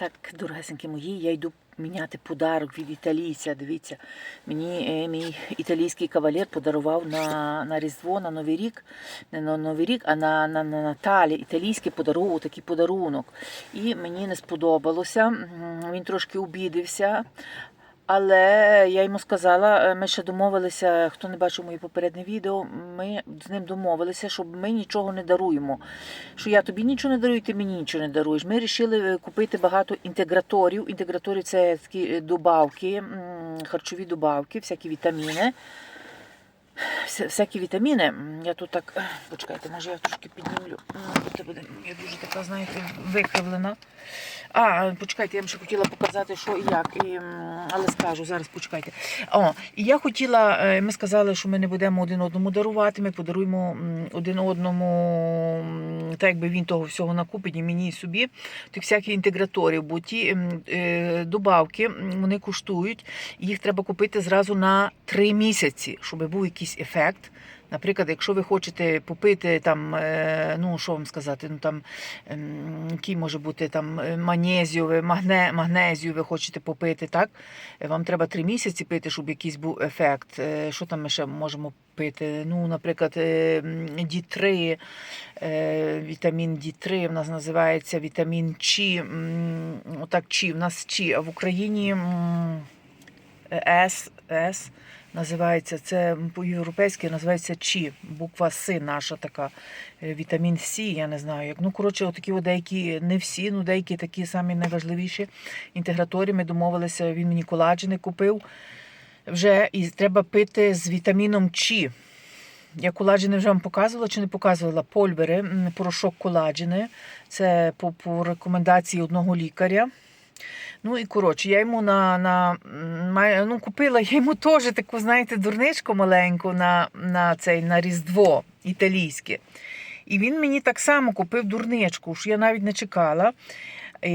Так, дорогесенькі мої, я йду міняти подарок від італійця. Дивіться, мені е, мій італійський кавалер подарував на, на Різдво, на Новий рік, не на Новий рік, а на, на, на Наталі. Італійський подарував такий подарунок. І мені не сподобалося. Він трошки обідився. Але я йому сказала, е, ми ще домовилися, хто не бачив моє попереднє відео, ми з ним домовилися, щоб ми нічого не даруємо. Що я тобі нічого не дарую, ти мені нічого не даруєш. Ми вирішили купити багато інтеграторів. Інтегратори це такі е, добавки, харчові добавки, всякі вітаміни. Вся- Всякі вітаміни. Я тут так, почекайте, може я трошки піднімлю. Це буде, я дуже така, знаєте, викривлена. А, почекайте, я вам ще хотіла показати, що і як. І, але скажу, зараз почекайте. О, і я хотіла, е, ми сказали, що ми не будемо один одному дарувати, ми подаруємо один одному, так якби він того всього накупить, і мені і собі, тих всяких інтеграторів, бо ті е, добавки вони коштують, їх треба купити зразу на три місяці, щоб був якийсь ефект. Наприклад, якщо ви хочете попити там, е, ну що вам сказати, ну там ем, який може бути там е, ви- магне, магнезію ви хочете попити, так? Вам треба три місяці пити, щоб якийсь був ефект. Е, Що там ми ще можемо пити? Ну, наприклад, е, м, D3, е, вітамін D3, в нас називається вітамін Ч. Отак Ч, в нас Ч, а в Україні С, С називається, це по-європейськи називається Чі, буква С наша така, е, вітамін С, я не знаю як. Ну, коротше, отакі от деякі, не всі, ну деякі такі самі найважливіші інтегратори. Ми домовилися, він мені коладжени купив вже, і треба пити з вітаміном Чі. Я коладжени вже вам показувала чи не показувала польвери, м, порошок коладжени. Це по, по рекомендації одного лікаря. Ну і коротше, я йому на, на ну, купила я йому теж таку, знаєте, дурничку маленьку на, на, цей, на Різдво італійське. І він мені так само купив дурничку, що я навіть не чекала. Е,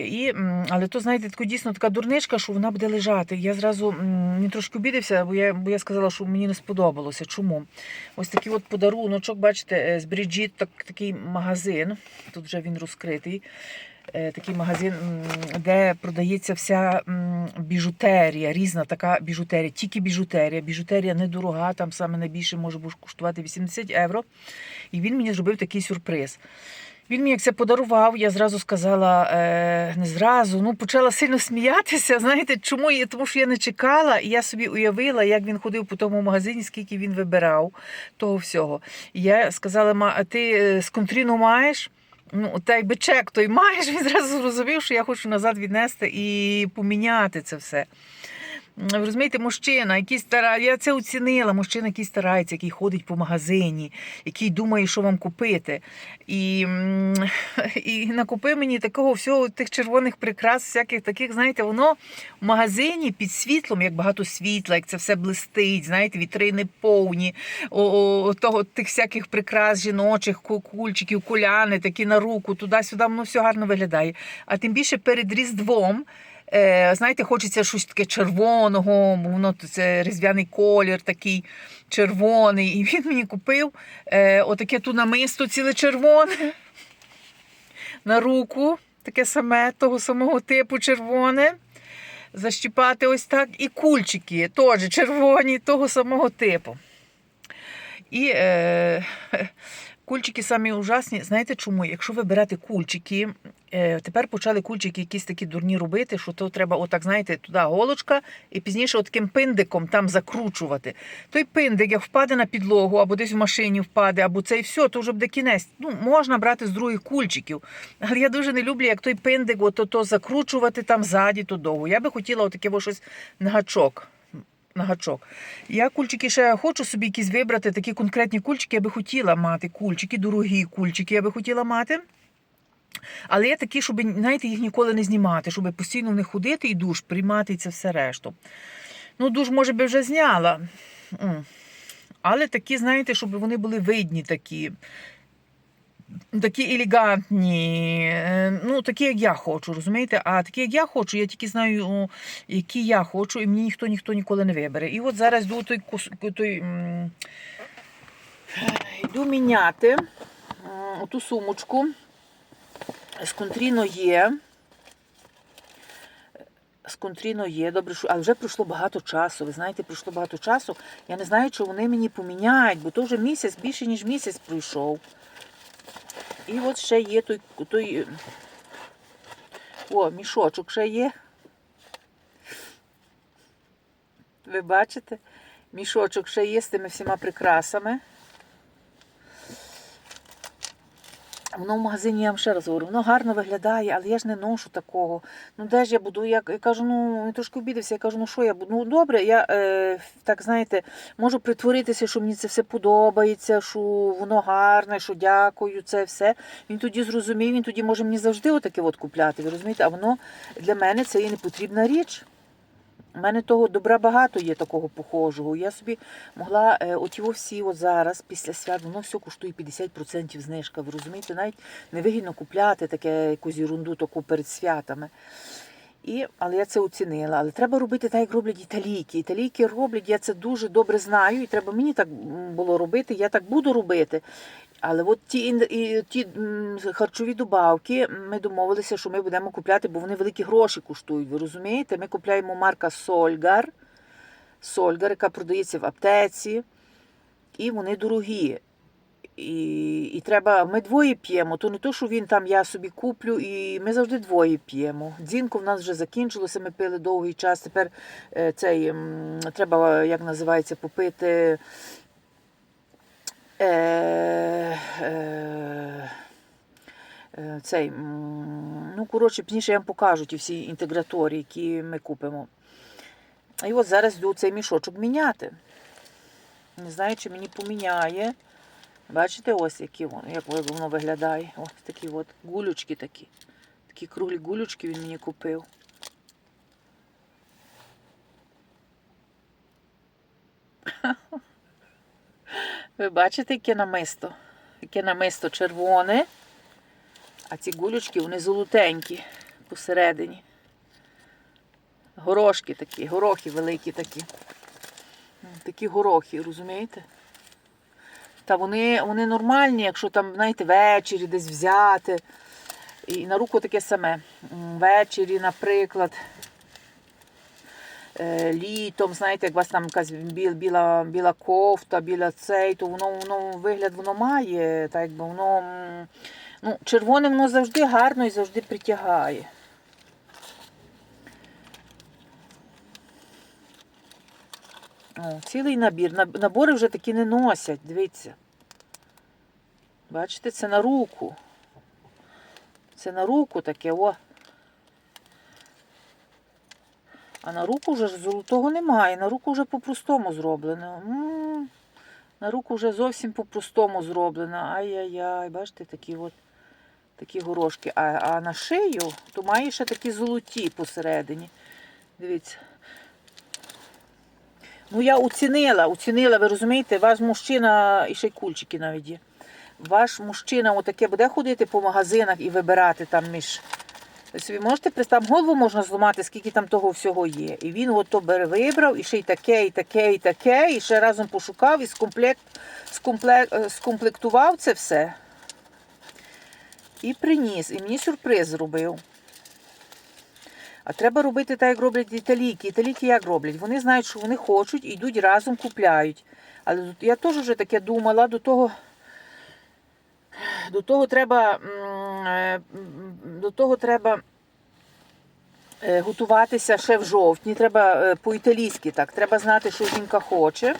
І, але то, знаєте, тако, дійсно така дурничка, що вона буде лежати. Я зразу м, трошки обідався, бо я, бо я сказала, що мені не сподобалося. Чому? Ось такий от подаруночок, бачите, е, з Бріджіт так, такий магазин. Тут вже він розкритий. Е, Такий магазин, де продається вся біжутерія, різна така біжутерія, тільки біжутерія. Біжутерія недорога, там саме найбільше може коштувати 80 євро. І він мені зробив такий сюрприз. Він мені як це подарував, я зразу сказала, е, не зразу, ну почала сильно сміятися. Знаєте, чому? Тому що я не чекала, і я собі уявила, як він ходив по тому магазині, скільки він вибирав того всього. І я сказала, ма, а ти е, з контріну маєш? Ну, та якби чек той маєш, він зразу зрозумів, що я хочу назад віднести і поміняти це все. Ви розумієте, мужчина, який стара... я це оцінила. Мужчина, який старається, який ходить по магазині, який думає, що вам купити. І, і накупив мені такого всього, тих червоних прикрас, всяких таких, знаєте, воно в магазині під світлом, як багато світла, як це все блистить, знаєте, вітрини повні, о, о, того, тих всяких прикрас жіночих, ку- кульчиків, куляни, такі на руку, туди-сюди, воно все гарно виглядає. А тим більше перед Різдвом. Е, знаєте, хочеться щось таке червоного, воно це різдвяний колір такий червоний. І він мені купив е, отаке ту намисто ціле червоне на руку, таке саме, того самого типу червоне. Защіпати ось так. І кульчики теж червоні, того самого типу. І е, кульчики самі ужасні. Знаєте чому? Якщо ви берете кульчики, е, тепер почали кульчики якісь такі дурні робити, що то треба, отак, знаєте, туди голочка, і пізніше таким пиндиком там закручувати. Той пиндик, як впаде на підлогу, або десь в машині впаде, або це і все, то вже буде кінець. Ну, можна брати з других кульчиків. Але я дуже не люблю, як той пиндик, ото то закручувати там ззаді, то довго. Я би хотіла отаке щось на гачок. На гачок. Я кульчики ще хочу собі якісь вибрати, такі конкретні кульчики, я би хотіла мати. Кульчики, дорогі кульчики я би хотіла мати. Але є такі, щоб знаєте, їх ніколи не знімати, щоб постійно в них ходити і душ приймати і це все решту. Ну, душ, може би, вже зняла. Але такі, знаєте, щоб вони були видні такі. Такі елегантні, е, ну такі, як я хочу, розумієте? А такі, як я хочу, я тільки знаю, які я хочу, і мені ніхто ніхто ніколи не вибере. І от зараз йду той, той йду міняти м, ту сумочку з контріно є. з контріно є, добре, що але вже пройшло багато часу. Ви знаєте, пройшло багато часу. Я не знаю, чи вони мені поміняють, бо то вже місяць, більше, ніж місяць пройшов. І от ще є той, той о, мішочок ще є. Ви бачите? Мішочок ще є з тими всіма прикрасами. Воно в магазині, я вам ще раз говорю, воно гарно виглядає, але я ж не ношу такого. Ну де ж я буду? Я, я кажу, ну він трошки обідався, я кажу, ну що я буду? Ну добре, я е, так знаєте, можу притворитися, що мені це все подобається, що воно гарне, що дякую, це все. Він тоді зрозумів, він тоді може мені завжди отаке от купляти. Ви розумієте? А воно для мене це є непотрібна річ. У мене того добра багато є такого похожого. Я собі могла е, от його всі от зараз, після свят, воно все коштує 50% знижка. Ви розумієте, навіть невигідно купляти таке якусь ерунду таку перед святами. І, але я це оцінила. Але треба робити так, як роблять італійки. Італійки роблять, я це дуже добре знаю, і треба мені так було робити, я так буду робити. Але от ті, ті харчові добавки ми домовилися, що ми будемо купляти, бо вони великі гроші коштують. Ви розумієте? Ми купляємо марка Сольгар, Сольгар, яка продається в аптеці, і вони дорогі. І, і треба, ми двоє п'ємо, то не то, що він там, я собі куплю, і ми завжди двоє п'ємо. Дзінко в нас вже закінчилося, ми пили довгий час. Тепер е, цей треба, як називається, попити. Е, е, е, цей, ну, коротше, пізніше я вам покажу ті всі інтегратори, які ми купимо. І от зараз йду цей мішочок міняти. Не знаю, чи мені поміняє. Бачите, ось які воно, як воно виглядає. Ось такі от гулючки такі. Такі круглі гулючки він мені купив. Ви бачите, яке намисто? Яке намисто червоне, а ці гулючки вони золотенькі посередині. Горошки такі, горохи великі такі. Такі горохи, розумієте? Та вони, вони нормальні, якщо там, знаєте, ввечері десь взяти. І на руку таке саме. Ввечері, наприклад, е, літом, знаєте, як у вас там якась біла, біла кофта, біла цей, то воно, воно вигляд воно має, так якби воно. Ну, червоне воно завжди гарно і завжди притягає. О, цілий набір. Набори вже такі не носять, дивіться. Бачите, це на руку. Це на руку таке, о. А на руку вже золотого немає. На руку вже по-простому зроблено. М, На руку вже зовсім по-простому зроблено. Ай-яй-яй, бачите, такі от такі горошки. А, а на шию то має ще такі золоті посередині. Дивіться. Ну, я оцінила, оцінила, ви розумієте, ваш мужчина, і ще й кульчики навіть є. Ваш мужчина отаке буде ходити по магазинах і вибирати там між. Ви собі можете там голову можна зламати, скільки там того всього є. І він от то вибрав, і ще й таке, і таке, і таке, і ще разом пошукав і скомплект, скомплект, е, скомплектував це все. І приніс. І мені сюрприз зробив. А треба робити так, як роблять італійки. Італійки як роблять? Вони знають, що вони хочуть, йдуть разом купляють. Але я теж вже таке думала, до того, до того треба, е, до того треба е, готуватися ще в жовтні. Треба е, по-італійськи так. Треба знати, що жінка хоче.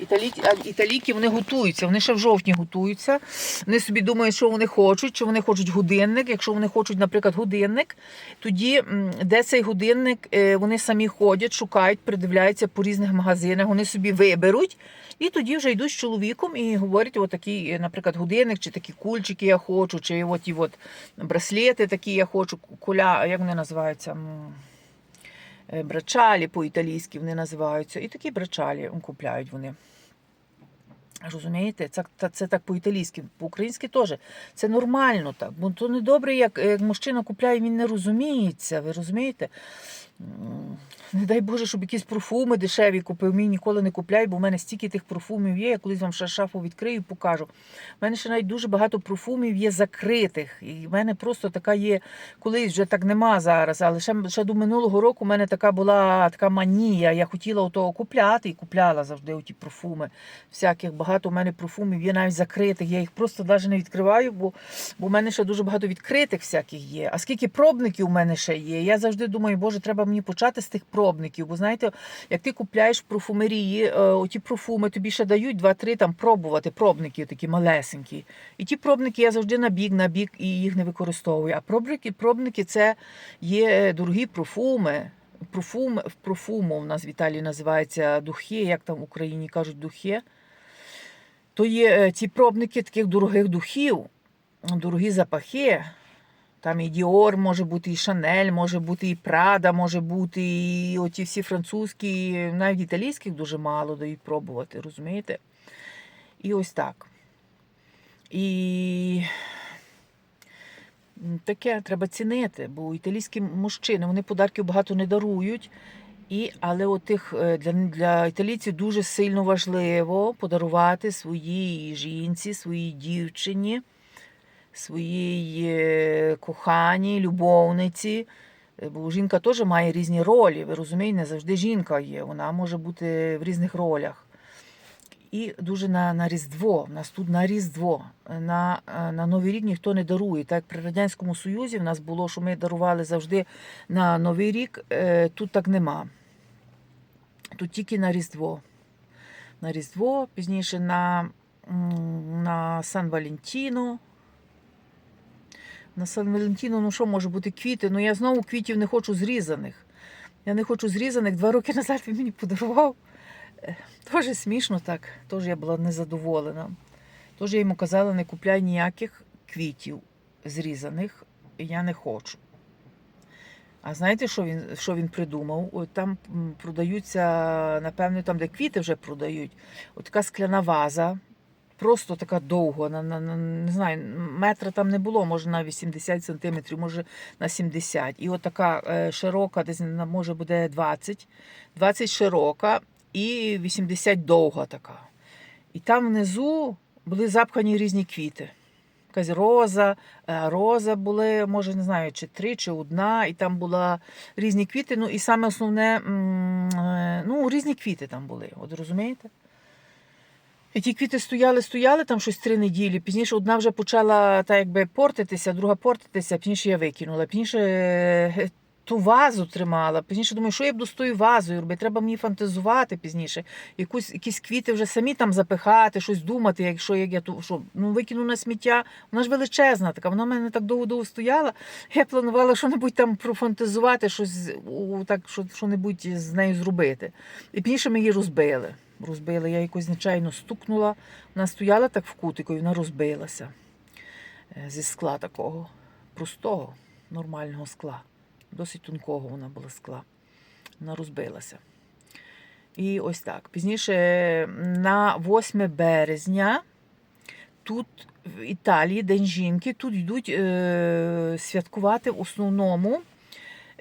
Італійки, італійки вони готуються, вони ще в жовтні готуються. Вони собі думають, що вони хочуть, чи вони хочуть годинник. Якщо вони хочуть, наприклад, годинник, тоді де цей годинник, е, вони самі ходять, шукають, придивляються по різних магазинах, вони собі виберуть. І тоді вже йдуть з чоловіком і говорять, от е, наприклад, годинник, чи такі кульчики я хочу, чи от і от браслети такі я хочу, куля, як вони називаються? Е, Брачалі по-італійськи вони називаються. І такі брачалі купляють вони. Розумієте? Це, це, це так по-італійськи, по-українськи теж. Це нормально так. Бо то не добре, як, як мужчина купляє, він не розуміється. Ви розумієте? Не дай Боже, щоб якісь парфуми дешеві купив. Мій ніколи не купляй, бо в мене стільки тих парфумів є. Я колись вам шафу відкрию і покажу. У мене ще навіть дуже багато парфумів є закритих. І в мене просто така є, колись вже так нема зараз, але ще, ще до минулого року в мене така була така манія. Я хотіла отого купляти і купляла завжди оті парфуми. Всяких багато у мене парфумів є навіть закритих. Я їх просто навіть не відкриваю, бо, бо в мене ще дуже багато відкритих всяких є. А скільки пробників у мене ще є? Я завжди думаю, боже, треба мені почати з тих пробників. Бо знаєте, як ти купляєш в профумерії, е, оті профуми тобі ще дають два-три там пробувати, пробники такі малесенькі. І ті пробники я завжди на бік, на бік і їх не використовую. А пробники, пробники це є е, дорогі профуми. Профум, профуму у нас в Італії називається духи, як там в Україні кажуть духи. То є е, ті пробники таких дорогих духів, дорогі запахи. Там і Діор може бути, і Шанель, може бути, і Прада, може бути, і оті всі французькі, навіть італійських дуже мало дають пробувати, розумієте? І ось так. І таке треба цінити, бо італійські мужчини вони подарків багато не дарують. І, але от е, для, для італійців дуже сильно важливо подарувати своїй жінці, своїй дівчині, своїй е, коханій, любовниці. Е, Бо жінка теж має різні ролі. Ви розумієте, не завжди жінка є, вона може бути в різних ролях. І дуже на, на Різдво. У нас тут на Різдво. На, е, на Новий рік ніхто не дарує. Так при Радянському Союзі в нас було, що ми дарували завжди на Новий рік. Е, Тут так нема. Тут тільки на Різдво. На Різдво, пізніше на, на Сан Валентіно. На Сан Валентіно, ну що може бути квіти? Ну я знову квітів не хочу зрізаних. Я не хочу зрізаних. Два роки назад він мені подарував. Е, Теж смішно так. Теж я була незадоволена. Теж я йому казала, не купляй ніяких квітів зрізаних. Я не хочу. А знаєте, що він, що він придумав? Там продаються, напевно, там, де квіти вже продають, от така скляна ваза, просто така довга, на, на, на, не знаю, метра там не було, може на 80 сантиметрів, може на 70. І от така е, широка, десь може буде 20, 20 широка і 80 довга така. І там внизу були запхані різні квіти. Якась роза, е, роза були, може, не знаю, чи три, чи одна, і там була різні квіти. Ну і саме основне, е, ну, різні квіти там були, от розумієте? І ті квіти стояли, стояли там щось три неділі. Пізніше одна вже почала так якби портитися, друга портитися, пізніше я викинула. Пізніше е, ту вазу тримала. Пізніше думаю, що я буду з тою вазою робити? Треба мені фантазувати пізніше. Якусь, якісь квіти вже самі там запихати, щось думати, якщо як я ту що ну викину на сміття. Вона ж величезна, така вона в мене так довго-довго стояла. Я планувала що-небудь там профантазувати, щось у, так, що, що-небудь з нею зробити. І пізніше ми її розбили. Розбили, я якось нечайно стукнула. Вона стояла так в кутику, і вона розбилася Е, зі скла такого простого, нормального скла. Досить тонкого вона була скла. Вона розбилася. І ось так. Пізніше на 8 березня тут в Італії День жінки, тут йдуть е, святкувати в основному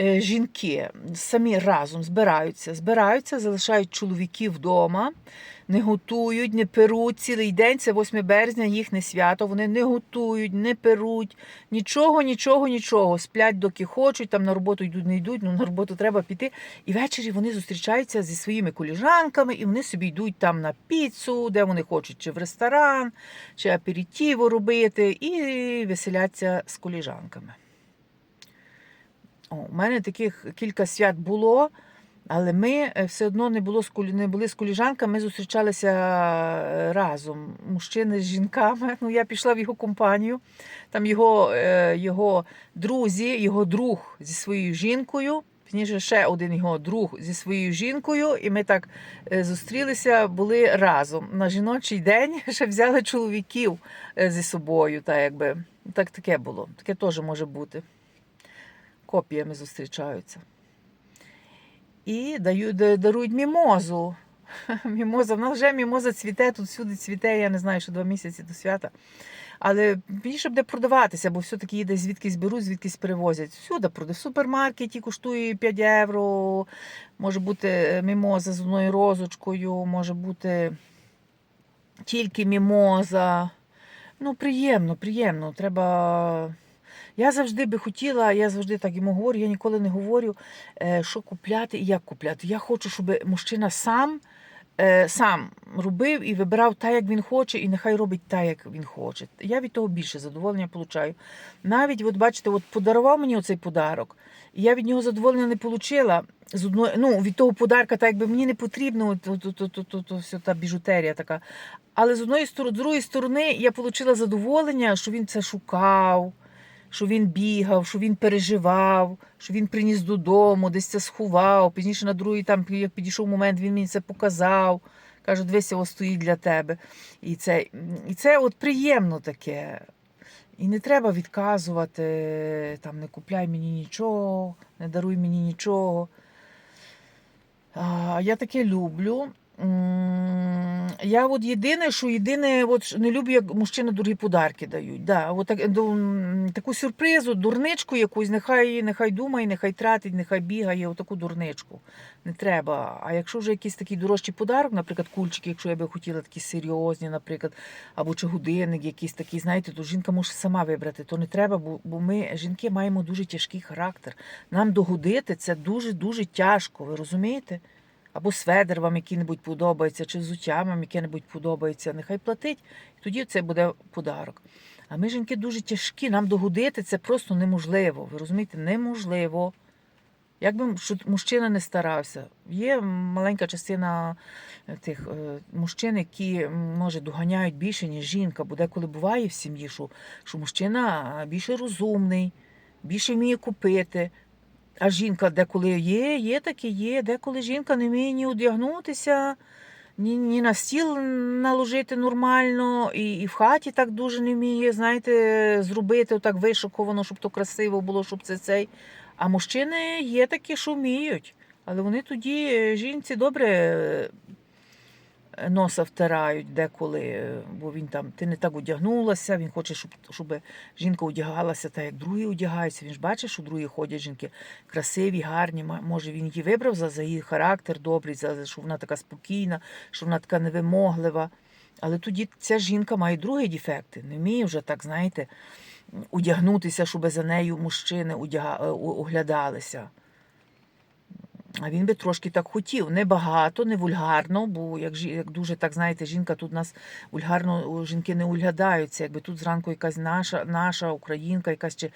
жінки самі разом збираються, збираються, залишають чоловіків вдома, не готують, не перуть цілий день. Це 8 березня, їхнє свято. Вони не готують, не перуть, нічого, нічого, нічого. Сплять, доки хочуть, там на роботу йдуть, не йдуть. Ну на роботу треба піти. І ввечері вони зустрічаються зі своїми коліжанками, і вони собі йдуть там на піцу, де вони хочуть, чи в ресторан, чи аперітіво робити, і веселяться з коліжанками. У мене таких кілька свят було, але ми е, все одно не, було не були з коліжанками, ми зустрічалися е, разом. Мужчини з жінками. Ну, я пішла в його компанію. Там його, е, його друзі, його друг зі своєю жінкою. Пізніше ще один його друг зі своєю жінкою, і ми так зустрілися, були разом. На жіночий день ще взяли чоловіків зі собою. Так, якби. так таке було. Таке теж може бути копіями зустрічаються. І дають, дарують мімозу. Мімоза, в нас вже мімоза цвіте, тут всюди цвіте, я не знаю, що два місяці до свята. Але більше буде продаватися, бо все-таки її десь звідкись беруть, звідкись перевозять. Всюди продають. В супермаркеті коштує 5 євро, може бути е, мімоза з одною розочкою, може бути тільки мімоза. Ну, приємно, приємно. Треба. Я завжди би хотіла, я завжди так йому говорю, я ніколи не говорю, е, що купляти і як купляти. Я хочу, щоб мужчина сам, е, сам робив і вибирав так, як він хоче, і нехай робить так, як він хоче. Я від того більше задоволення получаю. Навіть, от бачите, от подарував мені оцей подарок, і я від нього задоволення не отримала. З одної, ну, від того подарка, так якби мені не потрібно, от, от, от, от, от, от, та біжутерія така. Але з одної сторони, з другої сторони, я отримала задоволення, що він це шукав, що він бігав, що він переживав, що він приніс додому, десь це сховав. Пізніше на другий, там, як підійшов момент, він мені це показав. Каже, дивися, ось стоїть для тебе. І це, і це от приємно таке. І не треба відказувати, там, не купляй мені нічого, не даруй мені нічого. А, я таке люблю. Я от єдине, що єдине, от не люблю, як мужчини дорогі подарки дають. Да, от так, до, таку сюрпризу, дурничку якусь, нехай, нехай думає, нехай тратить, нехай бігає, отаку дурничку. Не треба. А якщо вже якийсь такий дорожчий подарок, наприклад, кульчики, якщо я би хотіла такі серйозні, наприклад, або чи годинник якийсь такий, знаєте, то жінка може сама вибрати, то не треба, бо, бо ми, жінки, маємо дуже тяжкий характер. Нам догодити це дуже-дуже тяжко, ви розумієте? Або сведер вам який-небудь подобається, чи взуття вам яке-небудь подобається, нехай платить, і тоді це буде подарок. А ми, жінки, дуже тяжкі, нам догодити це просто неможливо. Ви розумієте, неможливо. Як би мужчина не старався, є маленька частина тих е, мужчин, які може доганяють більше, ніж жінка, бо деколи буває в сім'ї, що, що мужчина більше розумний, більше вміє купити. А жінка деколи є, є таке, є, деколи жінка не вміє ні одягнутися, ні, ні на стіл наложити нормально, і, і в хаті так дуже не вміє, знаєте, зробити так вишиковано, щоб то красиво було, щоб це цей. А мужчини є такі, що вміють. Але вони тоді е, жінці добре носа втирають деколи, е, бо він там, ти не так одягнулася, він хоче, щоб, щоб жінка одягалася так, як другі одягаються. Він ж бачить, що другі ходять жінки красиві, гарні. Може, він її вибрав за, за її характер добрий, за, за що вона така спокійна, що вона така невимоглива. Але тоді ця жінка має другі дефекти. Не вміє вже так, знаєте, одягнутися, щоб за нею мужчини одяга- е, оглядалися. А він би трошки так хотів. Не багато, не вульгарно, бо як, як дуже так знаєте, жінка тут нас вульгарно жінки не углядаються. Якби тут зранку якась наша, наша українка, якась чи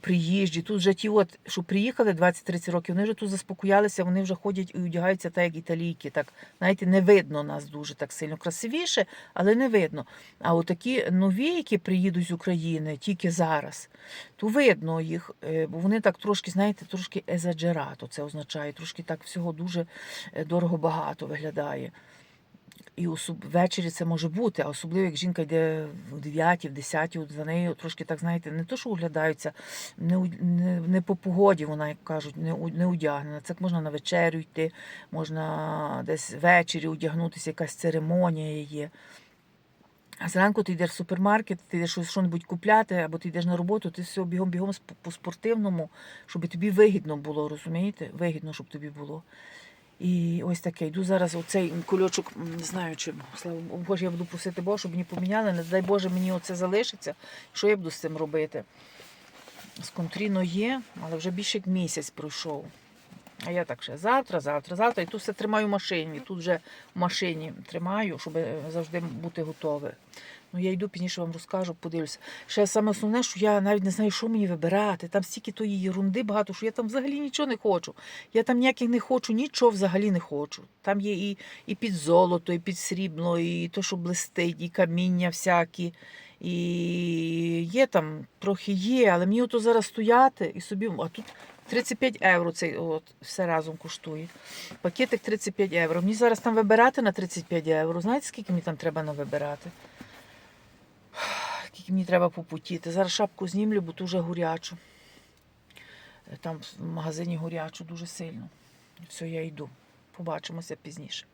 приїжджі. Тут вже ті, от, що приїхали 20-30 років, вони вже тут заспокоялися, вони вже ходять і одягаються так, як італійки. Так, знаєте, не видно нас дуже так сильно красивіше, але не видно. А от такі нові, які приїдуть з України тільки зараз, то видно їх, е, бо вони так трошки, знаєте, трошки езаджерато це означає, трошки так всього дуже е, дорого-багато виглядає. І особ... ввечері це може бути, а особливо як жінка йде в 9, в 10, за нею трошки так, знаєте, не то, що оглядаються, не, у- не, не по погоді, вона, як кажуть, не, у- не одягнена. Це можна на вечерю йти, можна десь ввечері одягнутися, якась церемонія є. А зранку ти йдеш в супермаркет, ти йдеш щось що-небудь купляти, або ти йдеш на роботу, ти все бігом-бігом по спортивному, щоб тобі вигідно було, розумієте? Вигідно, щоб тобі було. І ось таке. Йду зараз оцей кульочок, не знаю, чи слава Боже, я буду просити Бога, щоб мені поміняли. Не дай Боже, мені оце залишиться. Що я буду з цим робити? З контріно є, але вже більше як місяць пройшов. А я так ще завтра, завтра, завтра. І тут все тримаю в машині. Тут вже в машині тримаю, щоб е, завжди бути готове. Ну, я йду пізніше вам розкажу, подивлюся. Ще саме основне, що я навіть не знаю, що мені вибирати. Там стільки тої єрунди багато, що я там взагалі нічого не хочу. Я там ніяких не хочу, нічого взагалі не хочу. Там є і, і під золото, і під срібло, і то, що блистить, і каміння всякі. І є там, трохи є, але мені ото зараз стояти і собі. А тут 35 євро цей от, все разом коштує. Пакетик 35 євро. Мені зараз там вибирати на 35 євро. Знаєте, скільки мені там треба навибирати? Скільки мені треба попутіти. Зараз шапку знімлю, бо дуже горячу. Там в магазині горячу дуже сильно. Все, я йду. Побачимося пізніше.